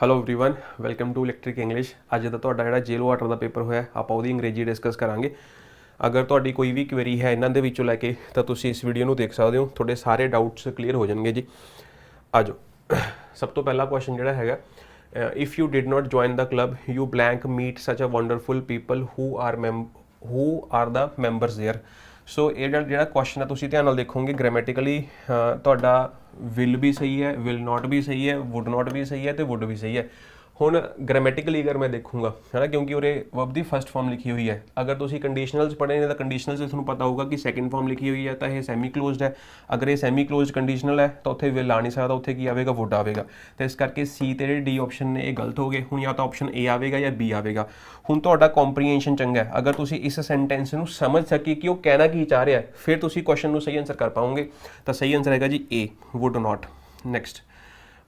hello everyone welcome to electric English ਅੱਜ ਦਾ ਤੁਹਾਡਾ ਜਿਹੜਾ ਜੇਲ ਵਾਟਰ ਦਾ ਪੇਪਰ ਹੋਇਆ ਆਪਾਂ ਉਹਦੀ ਅੰਗਰੇਜ਼ੀ ਡਿਸਕਸ ਕਰਾਂਗੇ ਅਗਰ ਤੁਹਾਡੀ ਕੋਈ ਵੀ ਕੁਐਰੀ ਹੈ ਇਹਨਾਂ ਦੇ ਵਿੱਚੋਂ ਲੈ ਕੇ ਤਾਂ ਤੁਸੀਂ ਇਸ ਵੀਡੀਓ ਨੂੰ ਦੇਖ ਸਕਦੇ ਹੋ ਤੁਹਾਡੇ ਸਾਰੇ ਡਾਊਟਸ ਕਲੀਅਰ ਹੋ ਜਾਣਗੇ ਜੀ ਆਜੋ ਸਭ ਤੋਂ ਪਹਿਲਾ ਕੁਐਸਚਨ ਜਿਹੜਾ ਹੈਗਾ if you did not join the club you blank meet such a wonderful people who are ma'am who are the members there so ਇਹ ਜਿਹੜਾ ਜਿਹੜਾ ਕੁਐਸਚਨ ਹੈ ਤੁਸੀਂ ਧਿਆਨ ਨਾਲ ਦੇਖੋਗੇ ਗ੍ਰਾਮੈਟਿਕਲੀ ਤੁਹਾਡਾ ਵਿਲ ਵੀ ਸਹੀ ਹੈ ਵਿਲ ਨਾਟ ਵੀ ਸਹੀ ਹੈ ਵੁੱਡ ਨਾਟ ਵੀ ਸਹੀ ਹੈ ਤੇ ਵੁੱਡ ਵੀ ਸਹੀ ਹੈ। ਹੁਣ ਗ੍ਰਾਮੈਟਿਕਲੀ ਅਗਰ ਮੈਂ ਦੇਖੂੰਗਾ ਹੈ ਨਾ ਕਿਉਂਕਿ ਉਰੇ ਵਰਬ ਦੀ ਫਰਸਟ ਫਾਰਮ ਲਿਖੀ ਹੋਈ ਹੈ। ਅਗਰ ਤੁਸੀਂ ਕੰਡੀਸ਼ਨਲਸ ਪੜ੍ਹੇ ਨੇ ਤਾਂ ਕੰਡੀਸ਼ਨਲਸ ਵਿੱਚ ਤੁਹਾਨੂੰ ਪਤਾ ਹੋਊਗਾ ਕਿ ਸੈਕੰਡ ਫਾਰਮ ਲਿਖੀ ਹੋਈ ਹੈ, ਤਾਂ ਇਹ ਸੈਮੀ ਕਲੋਜ਼ਡ ਹੈ। ਅਗਰ ਇਹ ਸੈਮੀ ਕਲੋਜ਼ਡ ਕੰਡੀਸ਼ਨਲ ਹੈ, ਤਾਂ ਉੱਥੇ ਵਿਲ ਆ ਨਹੀਂ ਸਕਦਾ, ਉੱਥੇ ਕੀ ਆਵੇਗਾ? ਵੁੱਡ ਆਵੇਗਾ। ਤਾਂ ਇਸ ਕਰਕੇ ਸੀ ਤੇ ਜਿਹੜੇ ਡੀ ਆਪਸ਼ਨ ਨੇ, ਇਹ ਗਲਤ ਹੋ ਗਏ। ਹੁਣ ਜਾਂ ਤਾਂ ਆਪਸ਼ਨ ਏ ਆਵੇਗਾ ਜਾਂ ਬੀ ਆਵੇਗਾ। ਹੁਣ ਤੁਹਾਡਾ ਕੰਪਰੀਹੈਂਸ਼ਨ ਚੰਗਾ ਹੈ। ਅਗਰ ਤੁਸੀਂ ਇਸ ਸੈਂਟੈਂਸ ਨੂੰ ਸਮਝ ਸਕੇ ਕਿ ਉਹ ਕਹਿਣਾ ਕੀ ਚਾਹ ਰਿਹਾ ਹੈ, ਫਿਰ ਤੁਸੀਂ ਕੁਐਸਚਨ ਨੂੰ ਸਹੀ ਆਨਸਰ ਕਰ ਪਾਓਗੇ। ਤਾਂ ਸਹੀ ਆਨਸਰ ਹੈਗਾ ਜੀ A would not next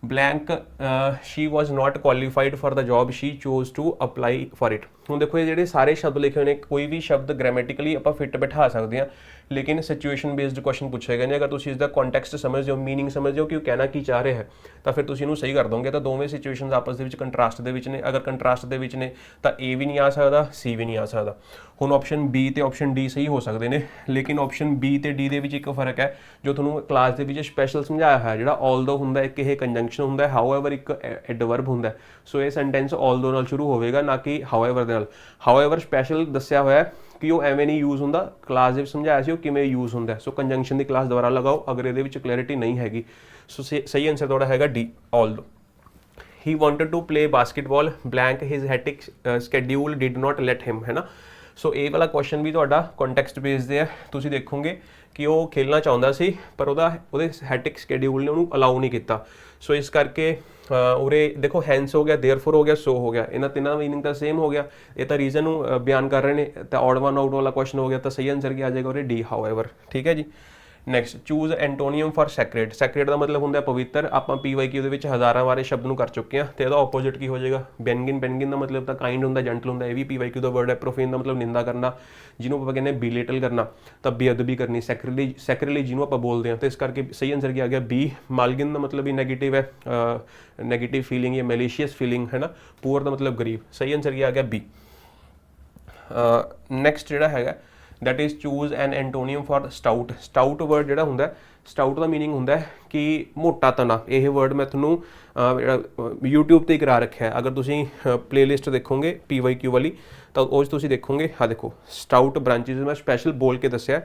blank uh, she was not qualified for the job. She chose to apply for it ਹੁਣ ਦੇਖੋ ਇਹ ਜਿਹੜੇ ਸਾਰੇ ਸ਼ਬਦ ਲਿਖੇ ਹੋਏ ਨੇ ਕੋਈ ਵੀ ਸ਼ਬਦ ਗ੍ਰਾਮੈਟਿਕਲੀ ਆਪਾਂ ਫਿੱਟ ਬਿਠਾ ਸਕਦੇ ਹਾਂ ਲੇਕਿਨ ਸਿਚੁਏਸ਼ਨ ਬੇਸਡ ਕੁਐਸਚਨ ਪੁੱਛੇ ਗਏ ਨੇ ਅਗਰ ਤੁਸੀਂ ਇਸ ਦਾ ਕੰਟੈਕਸਟ ਸਮਝਦੇ ਹੋ मीनिंग ਸਮਝਦੇ ਹੋ ਕਿ ਉਹ ਕਹਿਣਾ ਕੀ ਚਾਹ ਰਿਹਾ ਹੈ ਤਾਂ ਫਿਰ ਤੁਸੀਂ ਇਹਨੂੰ ਸਹੀ ਕਰ ਦੋਗੇ ਤਾਂ ਦੋਵੇਂ ਸਿਚੁਏਸ਼ਨਸ ਆਪਸ ਦੇ ਵਿੱਚ ਕੰਟਰਾਸਟ ਦੇ ਵਿੱਚ ਨੇ ਅਗਰ ਕੰਟਰਾਸਟ ਦੇ ਵਿੱਚ ਨੇ ਤਾਂ A ਵੀ ਨਹੀਂ ਆ ਸਕਦਾ C ਵੀ ਨਹੀਂ ਆ ਸਕਦਾ ਹੁਣ ਆਪਸ਼ਨ B ਤੇ ਆਪਸ਼ਨ D ਸਹੀ ਹੋ ਸਕਦੇ ਨੇ ਲੇਕਿਨ ਆਪਸ਼ਨ B ਤੇ D ਦੇ ਵਿੱਚ ਇੱਕ ਫਰਕ ਹੈ ਜੋ ਤੁਹਾਨੂੰ ਕਲਾਸ ਦੇ ਵਿੱਚ ਸਪੈਸ਼ਲ ਸਮਝਾਇਆ ਹੋਇਆ ਜਿਹੜਾ ਆਲਦੋ ਹੁੰਦਾ ਇੱਕ ਇਹ ਕੰਜੰਕਸ਼ਨ ਹੁੰਦਾ ਹੈ ਹਾਊਐਵਰ ਇੱਕ ਐਡਵਰਬ ਹੁੰਦਾ ਹੈ ਸੋ ਇਹ ਸੈਂਟੈਂਸ ਆਲਦੋ ਨਾਲ ਸ਼ੁਰੂ ਹੋਵੇਗਾ ਨਾ ਕਿ ਹਾਊਐਵਰ ਦੇ ਨਾਲ। ਹਾਊਐਵਰ ਸਪੈਸ਼ਲ ਦੱਸਿਆ ਹੋਇਆ ਹੈ ਕਿ ਉਹ ਐਵੇਂ ਨਹੀਂ ਯੂਜ਼ ਹੁੰਦਾ। ਕਲਾਸ ਦੇ ਵਿੱਚ ਸਮਝਾਇਆ ਸੀ ਉਹ ਕਿਵੇਂ ਯੂਜ਼ ਹੁੰਦਾ ਸੋ ਕੰਜੰਕਸ਼ਨ ਦੀ ਕਲਾਸ ਦੁਬਾਰਾ ਲਗਾਓ ਅਗਰ ਇਹਦੇ ਵਿੱਚ ਕਲੈਰਿਟੀ ਨਹੀਂ ਹੈਗੀ। ਸੋ ਸਹੀ ਆਨਸਰ ਤੁਹਾਡਾ ਹੈਗਾ D also he wanted to play basketball blank his hectic uh, schedule did not let him ਹੈ ਨਾ? ਸੋ ਇਹ ਵਾਲਾ ਕੁਐਸਚਨ ਵੀ ਤੁਹਾਡਾ ਕੰਟੈਕਸਟ ਬੇਸਡ ਹੈ ਤੁਸੀਂ ਦੇਖੋਗੇ ਕਿ ਉਹ ਖੇਲਣਾ ਚਾਹੁੰਦਾ ਸੀ ਪਰ ਉਹਦਾ ਉਹਦੇ ਹੈਟਿਕ ਸ਼ਡਿਊਲ ਨੇ ਉਹਨੂੰ ਅਲਾਉ ਨਹੀਂ ਕੀਤਾ ਸੋ ਇਸ ਕਰਕੇ ਅਹ, ਉਰੇ ਦੇਖੋ ਹੈਂਸ ਹੋ ਗਿਆ देयरफॉर ਹੋ ਗਿਆ ਸੋ ਹੋ ਗਿਆ ਇਹਨਾਂ ਤਿੰਨਾਂ ਮੀਨਿੰਗ ਤਾਂ ਸੇਮ ਹੋ ਗਿਆ ਇਹ ਤਾਂ ਰੀਜ਼ਨ ਨੂੰ ਅਹ, ਬਿਆਨ ਕਰ ਰਹੇ ਨੇ ਤਾਂ ਆਡ ਵਨ ਆਊਟ ਵਾਲਾ ਕੁਐਸਚਨ ਹੋ ਗਿਆ ਤਾਂ ਸਹੀ ਆਨਸਰ ਕੀ ਆ ਜਾਏਗਾ ਉਰੇ ਡੀ ਹਾਊਐਵਰ ਠੀਕ ਹੈ ਜੀ Next choose antonym for secret secret ਦਾ ਮਤਲਬ ਹੁੰਦਾ ਹੈ ਪਵਿੱਤਰ। ਆਪਾਂ ਪੀ ਪੀਵਾਈਕਿਊ ਦੇ ਵਿੱਚ ਹਜ਼ਾਰਾਂ ਵਾਰੇ ਸ਼ਬਦ ਨੂੰ ਕਰ ਚੁੱਕੇ ਹਾਂ ਤੇ ਇਹਦਾ ਆਪੋਜ਼ਿਟ ਕੀ ਹੋ ਜਾਏਗਾ? ਬੈਨਗਿਨ ਬੈਨਗਿਨ ਦਾ ਮਤਲਬ ਤਾਂ ਕਾਈਂਡ ਹੁੰਦਾ ਜੈਂਟਲ ਹੁੰਦਾ, ਇਹ ਵੀ ਪੀ ਪੀਵਾਈਕਿਊ ਦਾ ਵਰਡ ਹੈ। ਪ੍ਰੋਫੇਨ ਦਾ ਮਤਲਬ ਨਿੰਦਾ ਕਰਨਾ, ਜਿਹਨੂੰ ਆਪਾਂ ਕਹਿੰਦੇ ਬੀਲੇਟਲ ਕਰਨਾ, ਤਾਂ ਬੇਅਦਬੀ ਕਰਨੀ ਸੈਕ੍ਰੇਲੀ ਸੈਕ੍ਰੇਲੀ ਜਿਹਨੂੰ ਆਪਾਂ ਬੋਲਦੇ ਹਾਂ। ਤੇ ਇਸ ਕਰਕੇ ਸਹੀ ਆਨਸਰ ਕੀ ਆ ਗਿਆ? ਬੀ ਮਾਲਗਿਨ ਦਾ ਮਤਲਬ ਵੀ ਨੈਗੇਟਿਵ ਹੈ ਨੈਗੇਟਿਵ ਫੀਲਿੰਗ ਹੈ ਮੈਲੀਸ਼ੀਅਸ ਫੀਲਿੰਗ ਹੈ ਨਾ? ਪੂਅਰ ਦਾ ਮਤਲਬ ਗਰੀਬ। ਸਹੀ ਆਨਸਰ ਕੀ ਆ ਗਿਆ? ਬੀ ਨੈਕਸਟ ਜਿਹੜਾ ਹੈਗਾ that is choose an antonym for stout stout word ਜਿਹੜਾ ਹੁੰਦਾ ਸਟਾਊਟ ਦਾ meaning ਹੁੰਦਾ ਹੈ ਕਿ ਮੋਟਾ ਤਣਾ ਇਹ ਵਰਡ ਮੈਂ ਤੁਹਾਨੂੰ ਜਿਹੜਾ YouTube ਤੇ ਕਰਾ ਰੱਖਿਆ ਹੈ। ਅਗਰ ਤੁਸੀਂ ਪਲੇਲਿਸਟ ਦੇਖੋਗੇ PYQ ਵਾਲੀ, ਤਾਂ ਉਹ 'ਚ ਤੁਸੀਂ ਦੇਖੋਗੇ ਹਾਂ ਦੇਖੋ ਸਟਾਊਟ branches ਮੈਂ ਸਪੈਸ਼ਲ ਬੋਲ ਕੇ ਦੱਸਿਆ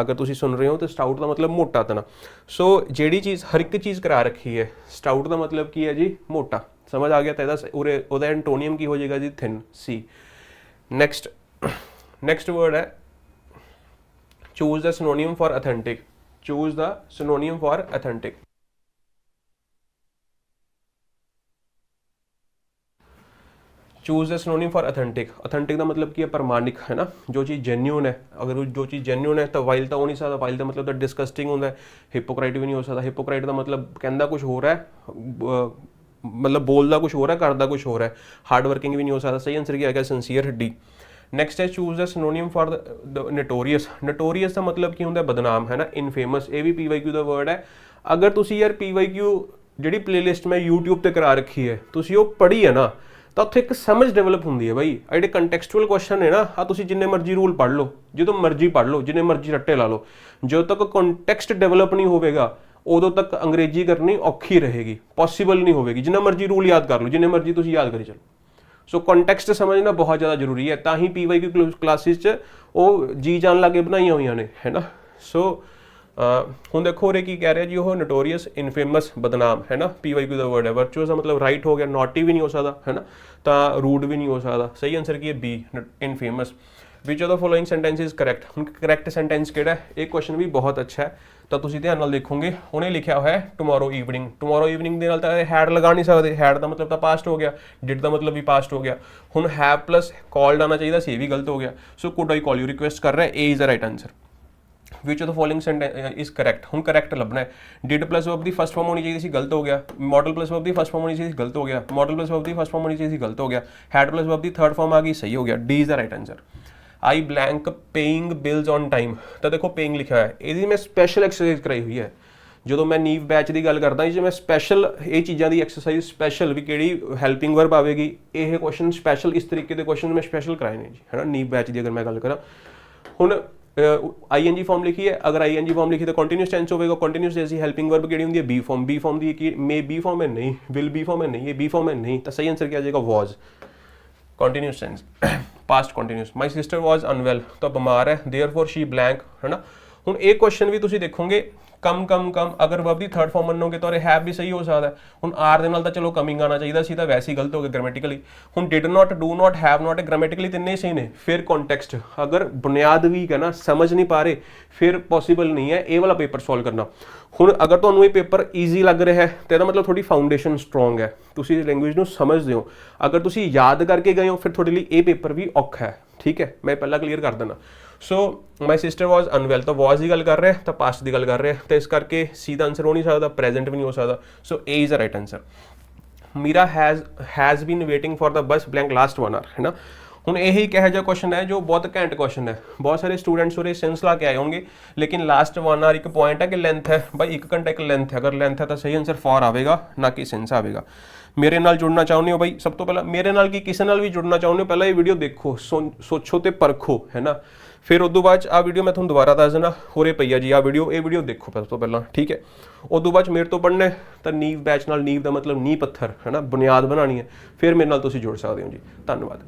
ਅਗਰ ਤੁਸੀਂ ਸੁਣ ਰਹੇ ਹੋ ਤਾਂ ਸਟਾਊਟ ਦਾ ਮਤਲਬ ਮੋਟਾ ਤਣਾ ਸੋ ਜਿਹੜੀ ਚੀਜ਼, ਹਰ ਇੱਕ ਚੀਜ਼ ਕਰਾ ਰੱਖੀ ਹੈ ਸਟਾਊਟ ਦਾ ਮਤਲਬ ਕੀ ਹੈ ਜੀ? ਮੋਟਾ। ਸਮਝ ਆ ਗਿਆ ਤਾਂ ਇਹਦਾ ਉਹਦਾ ਐਂਟੋਨੀਅਮ ਕੀ ਹੋ ਜਾਏਗਾ ਜੀ? Thin C next next word ਹੈ choose the synonym for authentic. Choose the synonym for authentic. Choose the synonym for authentic authentic ਦਾ ਮਤਲਬ ਕੀ ਹੈ? ਪ੍ਰਮਾਣਿਕ, ਹੈ ਨਾ? ਜੋ ਚੀਜ਼ ਜੈਨੂਇਨ ਹੈ। ਅਗਰ ਜੋ ਚੀਜ਼ ਜੈਨੂਇਨ ਹੈ, ਤਾਂ ਵਾਈਲ ਤਾਂ ਹੋ ਨਹੀਂ ਸਕਦਾ। ਵਾਈਲ ਦਾ ਮਤਲਬ ਤਾਂ ਡਿਸਕਸਟਿੰਗ ਹੁੰਦਾ ਹੈ। ਹਿਪੋਕ੍ਰਾਈਟ ਵੀ ਨਹੀਂ ਹੋ ਸਕਦਾ। ਹਿਪੋਕ੍ਰਾਈਟ ਦਾ ਮਤਲਬ ਕਹਿੰਦਾ ਕੁਝ ਹੋਰ ਹੈ। ਮਤਲਬ ਬੋਲਦਾ ਕੁਝ ਹੋਰ ਹੈ, ਕਰਦਾ ਕੁਝ ਹੋਰ ਹੈ। ਹਾਰਡ ਵਰਕਿੰਗ ਵੀ ਨਹੀਂ ਹੋ ਸਕਦਾ। ਸਹੀ ਆਨਸਰ ਕੀ ਆ ਸਿੰਸੀਅਰ ਡੀ ਨੈਕਸਟ ਹੈ choose the synonym for the notorious notorious ਦਾ ਮਤਲਬ ਕੀ ਹੁੰਦਾ? ਬਦਨਾਮ, ਹੈ ਨਾ? ਇਨਫੇਮਸ ਇਹ ਵੀ ਪੀਵਾਈਕਿਊ ਦਾ ਵਰਡ ਹੈ। ਅਗਰ ਤੁਸੀਂ ਯਾਰ ਪੀਵਾਈਕਿਊ ਜਿਹੜੀ ਪਲੇਲਿਸਟ ਮੈਂ YouTube ਤੇ ਕਰਾ ਰੱਖੀ ਹੈ, ਤੁਸੀਂ ਉਹ ਪੜ੍ਹੀ ਹੈ ਨਾ, ਤਾਂ ਉੱਥੇ ਇੱਕ ਸਮਝ ਡਿਵੈਲਪ ਹੁੰਦੀ ਹੈ ਬਾਈ। ਆਹ ਜਿਹੜੇ ਕੰਟੈਕਸਚੁਅਲ ਕੁਐਸਚਨ ਨੇ ਨਾ ਆ ਤੁਸੀਂ ਜਿੰਨੇ ਮਰਜ਼ੀ ਰੂਲ ਪੜ੍ਹ ਲਓ, ਜਦੋਂ ਮਰਜ਼ੀ ਪੜ੍ਹ ਲਓ, ਜਿੰਨੇ ਮਰਜ਼ੀ ਰੱਟੇ ਲਾ ਲਓ। ਜਦੋਂ ਤੱਕ ਕੰਟੈਕਸਟ ਡਿਵੈਲਪ ਨਹੀਂ ਹੋਵੇਗਾ, ਉਦੋਂ ਤੱਕ ਅੰਗਰੇਜ਼ੀ ਕਰਨੀ ਔਖੀ ਰਹੇਗੀ ਪੋਸੀਬਲ ਨਹੀਂ ਹੋਵੇਗੀ। ਜਿੰਨਾ ਮਰਜ਼ੀ ਰੂਲ ਯਾਦ ਕਰ ਲਓ, ਜਿੰਨੇ ਮਰਜ਼ੀ ਤੁਸੀਂ ਯਾਦ ਕਰੀ ਚੱਲੋ। ਸੋ ਕੰਟੈਕਸਟ ਸਮਝਣਾ ਬਹੁਤ ਜ਼ਿਆਦਾ ਜ਼ਰੂਰੀ ਹੈ। ਤਾਂ ਹੀ ਪੀਵਾਈਕਿਊ ਕਲਾਸਿਸ 'ਚ ਉਹ ਜੀ ਜਾਣ ਲੱਗੇ ਬਣਾਈਆਂ ਹੋਈਆਂ ਨੇ ਹੈਨਾ ਸੋ ਹੁਣ ਦੇਖੋ ਉਰੇ ਕੀ ਕਹਿ ਰਿਹਾ ਜੀ, ਉਹ ਨੋਟੋਰੀਅਸ ਇਨਫੇਮਸ ਬਦਨਾਮ, ਹੈ ਨਾ? ਪੀਵਾਈਕਿਊ ਦਾ ਵਰਡ ਹੈ। ਵਰਚੁਅਸ ਦਾ ਮਤਲਬ ਰਾਈਟ ਹੋ ਗਿਆ ਨੋਟੀ ਵੀ ਨਹੀਂ ਹੋ ਸਕਦਾ, ਹੈ ਨਾ? ਤਾਂ ਰੂਡ ਵੀ ਨਹੀਂ ਹੋ ਸਕਦਾ। ਸਹੀ ਆਨਸਰ ਕੀ ਹੈ? B infamous which of the following sentence is correct ਹੁਣ ਕਰੈਕਟ ਸੈਂਟੈਂਸ ਕਿਹੜਾ ਹੈ? ਇਹ ਕੁਐਸਚਨ ਵੀ ਬਹੁਤ ਅੱਛਾ ਹੈ। ਤਾਂ ਤੁਸੀਂ ਧਿਆਨ ਨਾਲ ਦੇਖੋਗੇ ਉਹਨੇ ਲਿਖਿਆ ਹੋਇਆ ਹੈ ਟੁਮਾਰੋ ਈਵਨਿੰਗ ਟੁਮਾਰੋ ਈਵਨਿੰਗ ਦੇ ਨਾਲ ਤਾਂ ਹੈਡ ਲਗਾ ਨਹੀਂ ਸਕਦੇ। ਹੈਡ ਦਾ ਮਤਲਬ ਤਾਂ ਪਾਸਟ ਹੋ ਗਿਆ। ਡਿਡ ਦਾ ਮਤਲਬ ਵੀ ਪਾਸਟ ਹੋ ਗਿਆ। ਹੁਣ ਹੈਵ ਪਲੱਸ ਕਾਲਡ ਆਣਾ ਚਾਹੀਦਾ ਸੀ, ਇਹ ਵੀ ਗਲਤ ਹੋ ਗਿਆ। So could I call you request ਕਰ ਰਿਹਾ A is the right answer which of the following sentence is correct ਹੁਣ ਕਰੈਕਟ ਲੱਭਣਾ ਹੈ। ਡਿਡ ਪਲੱਸ ਵਰਬ ਦੀ ਫਸਟ ਫਾਰਮ ਹੋਣੀ ਚਾਹੀਦੀ ਸੀ, ਗਲਤ ਹੋ ਗਿਆ। ਮਾਡਲ ਪਲੱਸ ਵਰਬ ਦੀ ਫਸਟ ਫਾਰਮ ਹੋਣੀ ਚਾਹੀਦੀ ਸੀ, ਗਲਤ ਹੋ ਗਿਆ। ਮਾਡਲ ਪਲੱਸ ਵਰਬ ਦੀ ਫਸਟ ਫਾਰਮ ਹੋਣੀ ਚਾਹੀਦੀ ਸੀ, ਗਲਤ ਹੋ ਗਿਆ। ਹੈਡ ਪਲੱਸ ਵਰਬ ਦੀ ਥਰਡ ਫਾਰਮ ਆ ਗਈ, ਸਹੀ ਹੋ ਗਿਆ। D is the right answer I blank paying bills on time ਤਾਂ ਦੇਖੋ ਪੇਇੰਗ ਲਿਖਿਆ ਹੋਇਆ ਇਹਦੀ ਮੈਂ ਸਪੈਸ਼ਲ ਐਕਸਰਸਾਈਜ਼ ਕਰਾਈ ਹੋਈ ਹੈ। ਜਦੋਂ ਮੈਂ ਨੀਵ ਬੈਚ ਦੀ ਗੱਲ ਕਰਦਾ, ਜੇ ਮੈਂ ਸਪੈਸ਼ਲ ਇਹ ਚੀਜ਼ਾਂ ਦੀ ਐਕਸਰਸਾਈਜ਼ ਸਪੈਸ਼ਲ ਵੀ ਕਿਹੜੀ ਹੈਲਪਿੰਗ ਵਰਬ ਆਵੇਗੀ, ਇਹ ਕੁਐਸਚਨ ਸਪੈਸ਼ਲ ਇਸ ਤਰੀਕੇ ਦੇ ਕੁਐਸਚਨ ਮੈਂ ਸਪੈਸ਼ਲ ਕਰਾਏ ਨੇ ਜੀ। ਹੈਨਾ, ਨੀਵ ਬੈਚ ਦੀ ਅਗਰ ਮੈਂ ਗੱਲ ਕਰਾਂ। ਹੁਣ ਆਈਐਨਜੀ ਫਾਰਮ ਲਿਖੀ ਹੈ ਅਗਰ ਆਈਐਨਜੀ ਫਾਰਮ ਲਿਖੀ ਤਾਂ ਕੰਟੀਨਿਊਸ ਟੈਂਸ ਹੋਵੇਗਾ ਕੰਟੀਨਿਊਸ ਜੈਸੀ ਹੈਲਪਿੰਗ ਵਰਬ ਕਿਹੜੀ ਹੁੰਦੀ ਹੈ ਬੀ ਫਾਰਮ ਬੀ ਫਾਰਮ ਦੀ ਕੀ ਮੇ ਬੀ ਫਾਰਮ ਹੈ ਨਹੀਂ ਵਿਲ ਬੀ ਫਾਰਮ ਹੈ ਨਹੀਂ ਇਹ ਬੀ ਫਾਰਮ ਹੈ ਨਹੀਂ ਤਾਂ ਸਹੀ ਆਨਸਰ ਕੀ ਆ ਜਾਏਗਾ was continuous tense past continuous my sister was unwell ਤਾਂ ਬਿਮਾਰ ਹੈ देयरफॉर ਸ਼ੀ ਬਲੈਂਕ ਹੈਨਾ ਹੁਣ ਇਹ ਕੁਐਸਚਨ ਵੀ ਤੁਸੀਂ ਦੇਖੋਗੇ, ਕਮ ਕਮ ਕਮ, ਅਗਰ ਵਰਬ ਦੀ ਥਰਡ ਫਾਰਮ ਮੰਨੋਗੇ ਤਾਂ ਇਹ ਹੈਵ ਵੀ ਸਹੀ ਹੋ ਸਕਦਾ ਹੁਣ ਆਰ ਦੇ ਨਾਲ ਤਾਂ ਚਲੋ ਕਮਿੰਗ ਆਣਾ ਚਾਹੀਦਾ ਸੀ ਤਾਂ ਵੈਸੇ ਹੀ ਗਲਤ ਹੋ ਗਿਆ ਗ੍ਰਾਮੈਟਿਕਲੀ ਹੁਣ did not do not have not grammatically ਤਿੰਨੇ ਸਹੀ ਨੇ। ਫਿਰ ਕੰਟੈਕਸਟ ਅਗਰ ਬੁਨਿਆਦ ਵੀ ਹੈ ਨਾ, ਸਮਝ ਨਹੀਂ ਪਾ ਰਹੇ, ਫਿਰ ਪੋਸੀਬਲ ਨਹੀਂ ਹੈ ਇਹ ਵਾਲਾ ਪੇਪਰ ਸੋਲਵ ਕਰਨਾ। ਹੁਣ ਅਗਰ ਤੁਹਾਨੂੰ ਇਹ ਪੇਪਰ ਈਜ਼ੀ ਲੱਗ ਰਿਹਾ ਹੈ, ਤੇ ਇਹਦਾ ਮਤਲਬ ਤੁਹਾਡੀ ਫਾਊਂਡੇਸ਼ਨ ਸਟਰੋਂਗ ਹੈ। ਤੁਸੀਂ ਲੈਂਗੁਏਜ ਨੂੰ ਸਮਝਦੇ ਹੋ। ਅਗਰ ਤੁਸੀਂ ਯਾਦ ਕਰਕੇ ਗਏ ਹੋ, ਫਿਰ ਤੁਹਾਡੇ ਲਈ ਇਹ ਪੇਪਰ ਵੀ ਔਖਾ ਹੈ। ਠੀਕ ਹੈ? ਮੈਂ ਪਹਿਲਾਂ ਕਲੀਅਰ ਕਰ ਦਿੰਦਾ। ਸੋ ਮਾਈ ਸਿਸਟਰ ਵਾਸ ਅਨਵੈਲ ਤਾਂ ਵਾਸ ਦੀ ਗੱਲ ਕਰ ਰਿਹਾ ਤਾਂ ਪਾਸਟ ਦੀ ਗੱਲ ਕਰ ਰਿਹਾ ਤੇ ਇਸ ਕਰਕੇ ਸੀ ਦਾ ਆਨਸਰ ਹੋ ਨਹੀਂ ਸਕਦਾ ਪ੍ਰੈਜ਼ੈਂਟ ਵੀ ਨਹੀਂ ਹੋ ਸਕਦਾ so A is the right answer Meera has has been waiting for the bus blank last 1 are ਹੈ ਨਾ ਹੁਣ ਇਹੀ ਕਿਹੋ ਜਿਹਾ ਕੁਐਸਚਨ ਹੈ ਜੋ ਬਹੁਤ ਘੈਂਟ ਕੁਐਸਚਨ ਹੈ ਬਹੁਤ ਸਾਰੇ ਸਟੂਡੈਂਟਸ ਉਰੇ ਸੈਂਸ ਲਾ ਕੇ ਆਏ ਹੋਣਗੇ ਲੇਕਿਨ ਲਾਸਟ 1 ਆਰ ਇੱਕ ਪੁਆਇੰਟ ਹੈ ਕਿ ਲੈਂਥ ਹੈ ਬਾਈ 1 ਘੰਟਾ ਇੱਕ ਲੈਂਥ ਹੈ ਅਗਰ ਲੈਂਥ ਹੈ ਤਾਂ ਸਹੀ ਆਨਸਰ ਫॉर ਆਵੇਗਾ ਨਾ ਕਿ ਸੈਂਸ ਆਵੇਗਾ ਮੇਰੇ ਨਾਲ ਜੁੜਨਾ ਚਾਹੁੰਦੇ ਹੋ ਬਾਈ ਸਭ ਤੋਂ ਪਹਿਲਾਂ ਮੇਰੇ ਨਾਲ ਕੀ ਕਿਸੇ ਨਾਲ ਵੀ ਜੁੜਨਾ ਚਾਹੁੰਦੇ ਹੋ ਪਹਿਲਾਂ ਇਹ ਵੀਡੀਓ ਦੇਖੋ ਸੋ- ਸੋਚੋ ਤੇ ਪਰਖੋ ਹੈ ਨਾ ਫਿਰ ਉਦੋਂ ਬਾਅਦ 'ਚ ਆਹ ਵੀਡੀਓ ਮੈਂ ਤੁਹਾਨੂੰ ਦੁਬਾਰਾ ਦੱਸ ਦਿੰਦਾ ਹੋਰੇ ਆ ਜੀ ਆਹ ਵੀਡੀਓ ਇਹ ਵੀਡੀਓ ਦੇਖੋ ਸਭ ਤੋਂ ਪਹਿਲਾਂ, ਠੀਕ ਹੈ? ਉਦੋਂ ਬਾਅਦ 'ਚ ਮੇਰੇ ਤੋਂ ਪੜ੍ਹਨਾ ਤਾਂ ਨੀਵ ਬੈਚ ਨਾਲ ਨੀਵ ਦਾ ਮਤਲਬ ਨੀਂਹ ਪੱਥਰ ਹੈ ਨਾ ਬੁਨਿਆਦ ਬਣਾਉਣੀ ਹੈ, ਫਿਰ ਮੇਰੇ ਨਾਲ ਤੁਸੀਂ ਜੁੜ ਸਕਦੇ ਹੋ ਜੀ। ਧੰਨਵਾਦ।